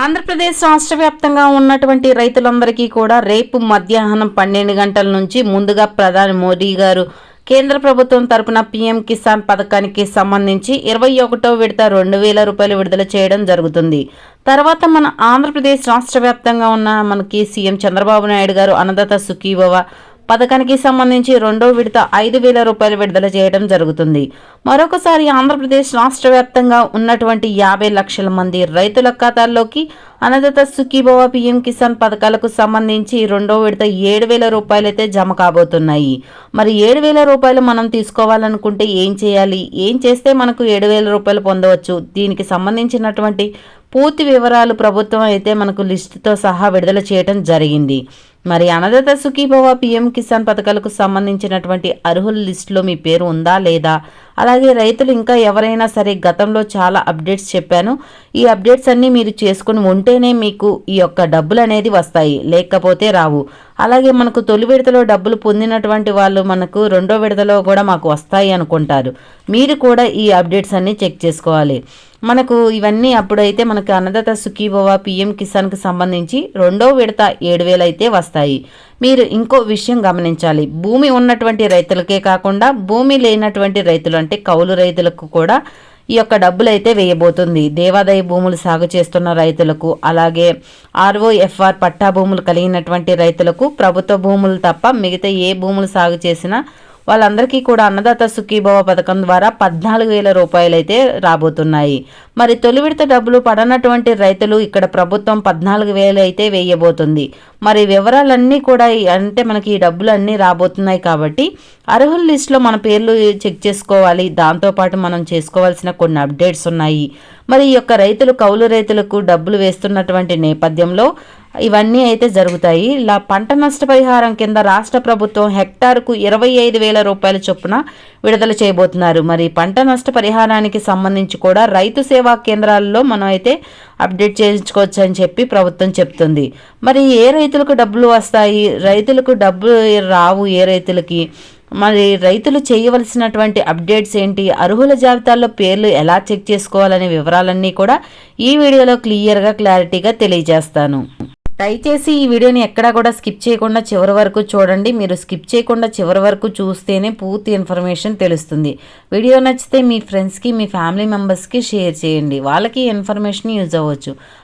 ఆంధ్రప్రదేశ్ రాష్ట్ర వ్యాప్తంగా ఉన్నటువంటి రైతులందరికీ కూడా రేపు మధ్యాహ్నం పన్నెండు గంటల నుంచి ముందుగా ప్రధాని మోదీ గారు కేంద్ర ప్రభుత్వం తరపున పీఎం కిసాన్ పథకానికి సంబంధించి ఇరవై ఒకటో విడత రెండు వేల రూపాయలు విడుదల చేయడం జరుగుతుంది. తర్వాత మన ఆంధ్రప్రదేశ్ రాష్ట్ర వ్యాప్తంగా ఉన్న మనకి సీఎం చంద్రబాబు నాయుడు గారు అన్నదాత సుఖీభవ పథకానికి సంబంధించి రెండో విడత ఐదు వేల రూపాయలు విడుదల చేయడం జరుగుతుంది. మరొకసారి ఆంధ్రప్రదేశ్ రాష్ట్ర వ్యాప్తంగా ఉన్నటువంటి యాభై లక్షల మంది రైతుల ఖాతాల్లోకి అన్నదాత సుఖీభవ పిఎం కిసాన్ పథకాలకు సంబంధించి రెండో విడత ఏడు వేల రూపాయలైతే జమ కాబోతున్నాయి. మరి ఏడు వేల రూపాయలు మనం తీసుకోవాలనుకుంటే ఏం చేయాలి? ఏం చేస్తే మనకు ఏడు వేల రూపాయలు పొందవచ్చు? దీనికి సంబంధించినటువంటి పూర్తి వివరాలు ప్రభుత్వం అయితే మనకు లిస్టుతో సహా విడుదల చేయడం జరిగింది. మరి అన్నదాత సుఖీభవ పిఎం కిసాన్ పథకాలకు సంబంధించినటువంటి అర్హుల లిస్టులో మీ పేరు ఉందా లేదా? అలాగే రైతులు ఇంకా ఎవరైనా సరే గతంలో చాలా అప్డేట్స్ చెప్పాను. ఈ అప్డేట్స్ అన్నీ మీరు చేసుకుని ఉంటేనే మీకు ఈ యొక్క డబ్బులు అనేది వస్తాయి. లేకపోతే రావు. అలాగే మనకు తొలి విడతలో డబ్బులు పొందినటువంటి వాళ్ళు మనకు రెండో విడతలో కూడా మాకు వస్తాయి అనుకుంటారు. మీరు కూడా ఈ అప్డేట్స్ అన్నీ చెక్ చేసుకోవాలి. మనకు ఇవన్నీ అప్పుడైతే మనకు అన్నదాత సుఖీభవ పిఎం కిసాన్కి సంబంధించి రెండో విడత ఏడు వేలు అయితే వస్తాయి. వస్తాయి. మీరు ఇంకో విషయం గమనించాలి. భూమి ఉన్నటువంటి రైతులకే కాకుండా భూమి లేనటువంటి రైతులు అంటే కౌలు రైతులకు కూడా ఈ యొక్క డబ్బులు అయితే వేయబోతుంది. దేవాదాయ భూములు సాగు చేస్తున్న రైతులకు అలాగే ఆర్ఓఎఫ్ఆర్ పట్టా భూములు కలిగినటువంటి రైతులకు ప్రభుత్వ భూములు తప్ప మిగతా ఏ భూములు సాగు చేసినా వాళ్ళందరికీ కూడా అన్నదాత సుఖీభవ పథకం ద్వారా పద్నాలుగు వేల రూపాయలు అయితే రాబోతున్నాయి. మరి తొలి విడత డబ్బులు పడనటువంటి రైతులు ఇక్కడ ప్రభుత్వం పద్నాలుగు వేలు అయితే వేయబోతుంది. మరి వివరాలన్నీ కూడా అంటే మనకి ఈ డబ్బులు అన్నీ రాబోతున్నాయి కాబట్టి అర్హుల లిస్టులో మన పేర్లు చెక్ చేసుకోవాలి. దాంతోపాటు మనం చేసుకోవాల్సిన కొన్ని అప్డేట్స్ ఉన్నాయి. మరి ఈ యొక్క రైతులు కౌలు రైతులకు డబ్బులు వేస్తున్నటువంటి నేపథ్యంలో ఇవన్నీ అయితే జరుగుతాయి. ఇలా పంట నష్టపరిహారం కింద రాష్ట్ర ప్రభుత్వం హెక్టార్కు ఇరవై ఐదు వేల రూపాయల చొప్పున విడుదల చేయబోతున్నారు. మరి పంట నష్టపరిహారానికి సంబంధించి కూడా రైతు సేవా కేంద్రాల్లో మనం అయితే అప్డేట్ చేయించుకోవచ్చు అని చెప్పి ప్రభుత్వం చెప్తుంది. మరి ఏ రైతులకు డబ్బులు వస్తాయి? రైతులకు డబ్బులు రావు ఏ రైతులకి? మరి రైతులు చేయవలసినటువంటి అప్డేట్స్ ఏంటి? అర్హుల జాబితాల్లో పేర్లు ఎలా చెక్ చేసుకోవాలనే వివరాలన్నీ కూడా ఈ వీడియోలో క్లియర్గా క్లారిటీగా తెలియజేస్తాను. దయచేసి ఈ వీడియోని ఎక్కడా కూడా స్కిప్ చేయకుండా చివరి వరకు చూడండి. మీరు స్కిప్ చేయకుండా చివరి వరకు చూస్తేనే పూర్తి ఇన్ఫర్మేషన్ తెలుస్తుంది. వీడియో నచ్చితే మీ ఫ్రెండ్స్కి మీ ఫ్యామిలీ మెంబర్స్కి షేర్ చేయండి. వాళ్ళకి ఇన్ఫర్మేషన్ యూజ్ అవ్వచ్చు.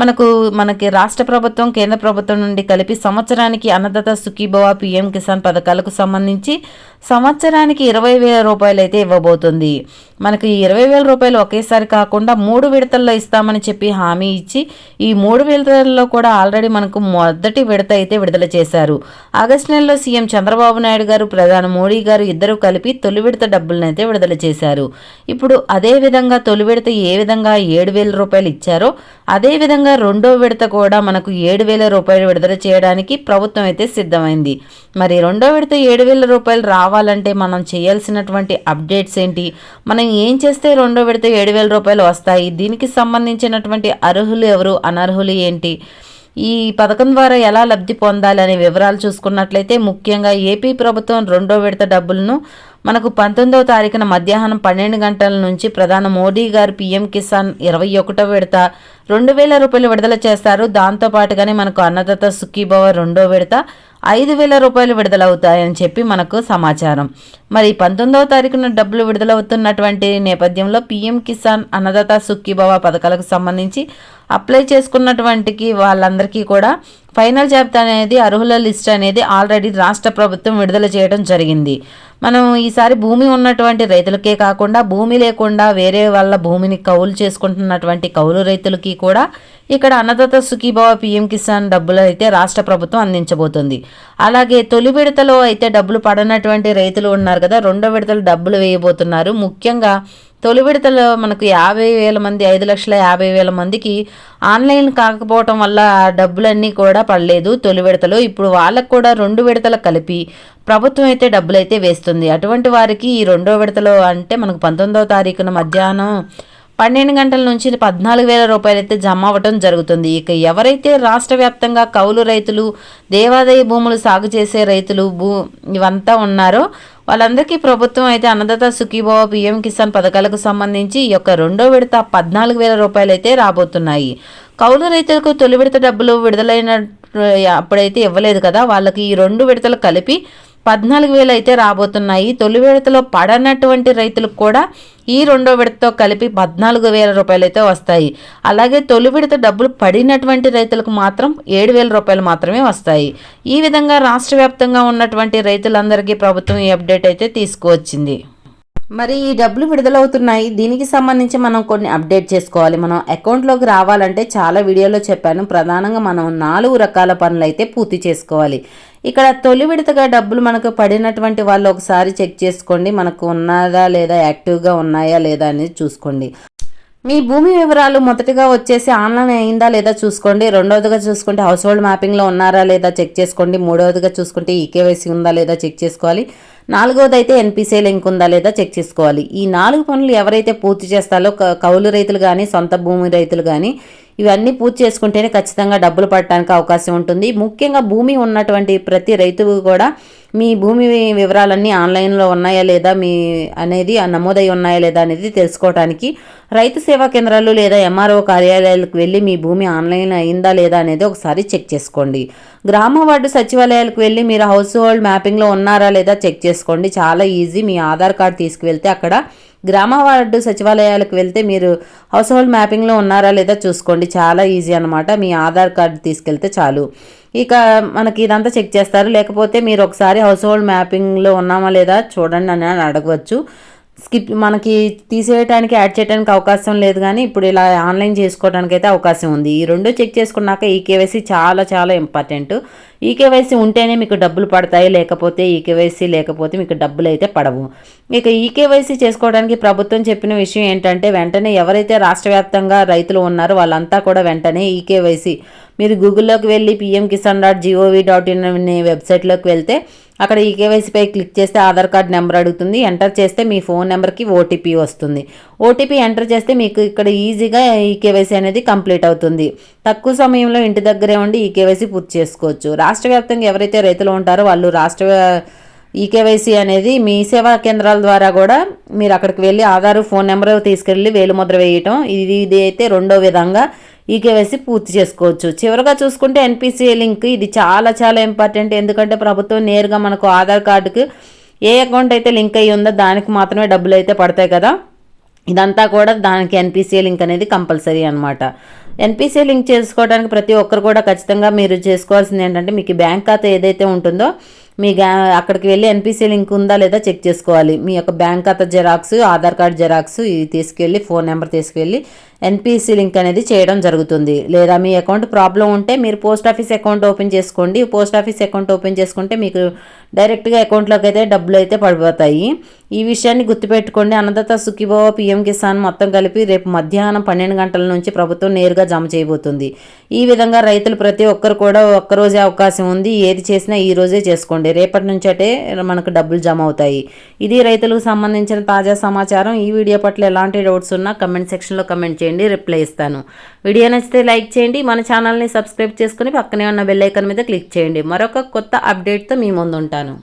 మనకు మనకి రాష్ట్ర ప్రభుత్వం కేంద్ర ప్రభుత్వం నుండి కలిపి సంవత్సరానికి అన్నదాత సుఖీభవ పిఎం కిసాన్ పథకాలకు సంబంధించి సంవత్సరానికి ఇరవై వేల రూపాయలు అయితే ఇవ్వబోతుంది. మనకి ఇరవై వేల రూపాయలు ఒకేసారి కాకుండా మూడు విడతల్లో ఇస్తామని చెప్పి హామీ ఇచ్చి ఈ మూడు విడతల్లో కూడా ఆల్రెడీ మనకు మొదటి విడత అయితే విడుదల చేశారు. ఆగస్టు నెలలో సీఎం చంద్రబాబు నాయుడు గారు ప్రధాని మోడీ గారు ఇద్దరు కలిపి తొలి విడత డబ్బులను అయితే విడుదల చేశారు. ఇప్పుడు అదే విధంగా తొలి విడత ఏ విధంగా ఏడు వేల రూపాయలు ఇచ్చారో అదే విధంగా రెండో విడత కూడా మనకు ఏడు వేల రూపాయలు విడుదల చేయడానికి ప్రభుత్వం అయితే సిద్ధమైంది. మరి రెండో విడత ఏడు వేల రూపాయలు రావాలంటే మనం చేయాల్సినటువంటి అప్డేట్స్ ఏంటి? మనం ఏం చేస్తే రెండో విడత ఏడు వేల రూపాయలు వస్తాయి? దీనికి సంబంధించినటువంటి అర్హులు ఎవరు? అనర్హులు ఏంటి? ఈ పథకం ద్వారా ఎలా లబ్ధి పొందాలి అనే వివరాలు చూసుకున్నట్లయితే ముఖ్యంగా ఏపీ ప్రభుత్వం రెండో విడత డబ్బులను మనకు పంతొమ్మిదవ తారీఖున మధ్యాహ్నం పన్నెండు గంటల నుంచి ప్రధాని మోడీ గారు పీఎం కిసాన్ ఇరవై ఒకటో విడత రెండు వేల రూపాయలు విడుదల చేస్తారు. దాంతో పాటుగానే మనకు అన్నదాత సుఖీభవ రెండో విడత ఐదు వేల రూపాయలు విడుదలవుతాయని చెప్పి మనకు సమాచారం. మరి పంతొమ్మిదవ తారీఖున డబ్బులు విడుదలవుతున్నటువంటి నేపథ్యంలో పీఎం కిసాన్ అన్నదాత సుఖీభవ పథకాలకు సంబంధించి అప్లై చేసుకున్నటువంటికి వాళ్ళందరికీ కూడా ఫైనల్ జాబితా అనేది అర్హుల లిస్ట్ అనేది ఆల్రెడీ రాష్ట్ర ప్రభుత్వం విడుదల చేయడం జరిగింది. మనం ఈసారి భూమి ఉన్నటువంటి రైతులకే కాకుండా భూమి లేకుండా వేరే వాళ్ళ భూమిని కౌలు చేసుకుంటున్నటువంటి కౌలు రైతులకి కూడా ఇక్కడ అన్నదాత సుఖీభావ పిఎం కిసాన్ డబ్బులు అయితే రాష్ట్ర ప్రభుత్వం అందించబోతుంది. అలాగే తొలి విడతలో అయితే డబ్బులు పడనటువంటి రైతులు ఉన్నారు కదా రెండో విడతలు డబ్బులు వేయబోతున్నారు. ముఖ్యంగా తొలి విడతలో మనకు యాభై వేల మంది ఐదు లక్షల యాభై వేల మందికి ఆన్లైన్ కాకపోవటం వల్ల డబ్బులన్నీ కూడా పడలేదు తొలి విడతలో. ఇప్పుడు వాళ్ళకు కూడా రెండు విడతలు కలిపి ప్రభుత్వం అయితే డబ్బులు అయితే వేస్తుంది. అటువంటి వారికి ఈ రెండో విడతలో అంటే మనకు పంతొమ్మిదవ తారీఖున మధ్యాహ్నం పన్నెండు గంటల నుంచి పద్నాలుగు వేల రూపాయలు అయితే జమ అవ్వటం జరుగుతుంది. ఇక ఎవరైతే రాష్ట్ర వ్యాప్తంగా కౌలు రైతులు దేవాదాయ భూములు సాగు చేసే రైతులు భూ ఇవంతా ఉన్నారో వాళ్ళందరికీ ప్రభుత్వం అయితే అన్నదాత సుఖీభావ పిఎం కిసాన్ పథకాలకు సంబంధించి ఈ యొక్క రెండో విడత పద్నాలుగు వేల రూపాయలు అయితే రాబోతున్నాయి. కౌలు రైతులకు తొలి విడత డబ్బులు విడుదలైన అప్పుడైతే ఇవ్వలేదు కదా. వాళ్ళకి ఈ రెండు విడతలు కలిపి పద్నాలుగు వేలు అయితే రాబోతున్నాయి. తొలి విడతలో పడనటువంటి రైతులకు కూడా ఈ రెండో విడతతో కలిపి పద్నాలుగు వేల రూపాయలైతే వస్తాయి. అలాగే తొలి విడత డబ్బులు పడినటువంటి రైతులకు మాత్రం ఏడు వేల రూపాయలు మాత్రమే వస్తాయి. ఈ విధంగా రాష్ట్ర వ్యాప్తంగా ఉన్నటువంటి రైతులందరికీ ప్రభుత్వం ఈ అప్డేట్ అయితే తీసుకువచ్చింది. మరి ఈ డబ్బులు విడుదలవుతున్నాయి. దీనికి సంబంధించి మనం కొన్ని అప్డేట్ చేసుకోవాలి. మనం అకౌంట్లోకి రావాలంటే చాలా వీడియోలో చెప్పాను. ప్రధానంగా మనం నాలుగు రకాల పనులు అయితే పూర్తి చేసుకోవాలి. ఇక్కడ తొలి విడతగా డబ్బులు మనకు పడినటువంటి వాళ్ళు ఒకసారి చెక్ చేసుకోండి. మనకు ఉన్నదా లేదా యాక్టివ్గా ఉన్నాయా లేదా అనేది చూసుకోండి. మీ భూమి వివరాలు మొదటిగా వచ్చేసి ఆన్లైన్ అయిందా లేదా చూసుకోండి. రెండవదిగా చూసుకుంటే హౌస్ హోల్డ్ మ్యాపింగ్లో ఉన్నారా లేదా చెక్ చేసుకోండి. మూడవదిగా చూసుకుంటే ఈకేవైసీ ఉందా లేదా చెక్ చేసుకోవాలి. నాలుగవది అయితే ఎన్పిసిఐ లింక్ ఉందా లేదా చెక్ చేసుకోవాలి. ఈ నాలుగు పనులు ఎవరైతే పూర్తి చేస్తారో కౌలు రైతులు కానీ సొంత భూమి రైతులు కానీ ఇవన్నీ పూర్తి చేసుకుంటేనే ఖచ్చితంగా డబ్బులు పడటానికి అవకాశం ఉంటుంది. ముఖ్యంగా భూమి ఉన్నటువంటి ప్రతి రైతు కూడా మీ భూమి వివరాలన్నీ ఆన్లైన్లో ఉన్నాయా లేదా మీ అనేది నమోదై ఉన్నాయా లేదా అనేది తెలుసుకోవడానికి రైతు సేవా కేంద్రాలు లేదా ఎంఆర్ఓ కార్యాలయాలకు వెళ్ళి మీ భూమి ఆన్లైన్ అయిందా లేదా అనేది ఒకసారి చెక్ చేసుకోండి. గ్రామ వార్డు సచివాలయాలకు వెళ్ళి మీరు హౌస్ హోల్డ్ మ్యాపింగ్లో ఉన్నారా లేదా చెక్ చేసుకోండి. చాలా ఈజీ. మీ ఆధార్ కార్డు తీసుకువెళ్తే అక్కడ గ్రామ వార్డు సచివాలయాలకు వెళ్తే మీరు హౌస్ హోల్డ్ మ్యాపింగ్లో ఉన్నారా లేదా చూసుకోండి. చాలా ఈజీ అనమాట మీ ఆధార్ కార్డు తీసుకెళ్తే చాలు. ఇక మనకి ఇదంతా చెక్ చేస్తారు. లేకపోతే మీరు ఒకసారి హౌస్ హోల్డ్ మ్యాపింగ్లో ఉన్నామా లేదా చూడండి అని అడగవచ్చు స్కిప్ మనకి తీసేయడానికి యాడ్ చేయడానికి అవకాశం లేదు కానీ ఇప్పుడు ఇలా ఆన్లైన్ చేసుకోవడానికి అయితే అవకాశం ఉంది. ఈ రెండు చెక్ చేసుకున్నాక ఈ కేవైసీ చాలా చాలా ఇంపార్టెంట్. ఈ కేవైసీ ఉంటేనే మీకు డబ్బులు పడతాయి లేకపోతే ఈ కేవైసీ లేకపోతే మీకు డబ్బులు అయితే పడవు. ఇక ఈ కేవైసీ చేసుకోవడానికి ప్రభుత్వం చెప్పిన విషయం ఏంటంటే వెంటనే ఎవరైతే రాష్ట్ర వ్యాప్తంగా రైతులు ఉన్నారో వాళ్ళంతా కూడా వెంటనే ఈ కేవైసీ. మీరు గూగుల్లోకి వెళ్ళి PM Kisan dot gov dot in అనే వెబ్సైట్లోకి వెళ్తే అక్కడ ఈ కేవైసీపై క్లిక్ చేస్తే ఆధార్ కార్డ్ నెంబర్ అడుగుతుంది. ఎంటర్ చేస్తే మీ ఫోన్ నెంబర్కి ఓటీపీ వస్తుంది. ఓటీపీ ఎంటర్ చేస్తే మీకు ఇక్కడ ఈజీగా ఈ కేవైసీ అనేది కంప్లీట్ అవుతుంది. తక్కువ సమయంలో ఇంటి దగ్గరే ఉండి ఈ కేవైసీ పూర్తి చేసుకోవచ్చు. రాష్ట్ర వ్యాప్తంగా ఎవరైతే రైతులు ఉంటారో వాళ్ళు రాష్ట్ర ఈకేవైసీ అనేది మీ సేవా కేంద్రాల ద్వారా కూడా మీరు అక్కడికి వెళ్ళి ఆధార్ ఫోన్ నెంబర్ తీసుకెళ్ళి వేలుముద్ర వేయటం. ఇది ఇది అయితే రెండో విధంగా ఈకేవైసీ పూర్తి చేసుకోవచ్చు. చివరిగా చూసుకుంటే ఎన్పిసిఐ లింక్ ఇది చాలా చాలా ఇంపార్టెంట్. ఎందుకంటే ప్రభుత్వం నేరుగా మనకు ఆధార్ కార్డుకు ఏ అకౌంట్ అయితే లింక్ అయ్యి ఉందో దానికి మాత్రమే డబ్బులు అయితే పడతాయి కదా. ఇదంతా కూడా దానికి ఎన్పిసిఐ లింక్ అనేది కంపల్సరీ అనమాట ఎన్పిసిఐ లింక్ చేసుకోవడానికి ప్రతి ఒక్కరు కూడా ఖచ్చితంగా మీరు చేసుకోవాల్సింది ఏంటంటే మీకు బ్యాంక్ ఖాతా ఏదైతే ఉంటుందో మీ అక్కడికి వెళ్ళి ఎన్పిసి లింక్ ఉందా లేదా చెక్ చేసుకోవాలి. మీ యొక్క బ్యాంక్ ఖాతా జెరాక్స్ ఆధార్ కార్డ్ జెరాక్స్ ఇవి తీసుకెళ్ళి ఫోన్ నెంబర్ తీసుకెళ్ళి ఎన్పిసి లింక్ అనేది చేయడం జరుగుతుంది. లేదా మీ అకౌంట్ ప్రాబ్లం ఉంటే మీరు పోస్ట్ ఆఫీస్ అకౌంట్ ఓపెన్ చేసుకోండి. పోస్ట్ ఆఫీస్ అకౌంట్ ఓపెన్ చేసుకుంటే మీకు డైరెక్ట్గా అకౌంట్లోకి అయితే డబ్బులు అయితే పడిపోతాయి. ఈ విషయాన్ని గుర్తుపెట్టుకోండి. అన్నదాత సుఖీభావ పిఎం కిసాన్ మొత్తం కలిపి రేపు మధ్యాహ్నం పన్నెండు గంటల నుంచి ప్రభుత్వం నేరుగా జమ చేయబోతుంది. ఈ విధంగా రైతులు ప్రతి ఒక్కరు కూడా ఒక్కరోజే అవకాశం ఉంది. ఏది చేసినా ఈ రోజే చేసుకోండి. రేపటి నుంచి అంటే మనకు డబ్బులు జమ అవుతాయి. ఇది రైతులకు సంబంధించిన తాజా సమాచారం. ఈ వీడియో పట్ల ఎలాంటి డౌట్స్ ఉన్నా కమెంట్ సెక్షన్లో కమెంట్ చేయండి రిప్లై ఇస్తాను. వీడియో నచ్చితే లైక్ చేయండి మన ఛానల్ని సబ్స్క్రైబ్ చేసుకుని పక్కనే ఉన్న బెల్ మీద క్లిక్ చేయండి. మరొక కొత్త అప్డేట్తో మీ ముందు ఉంటాను.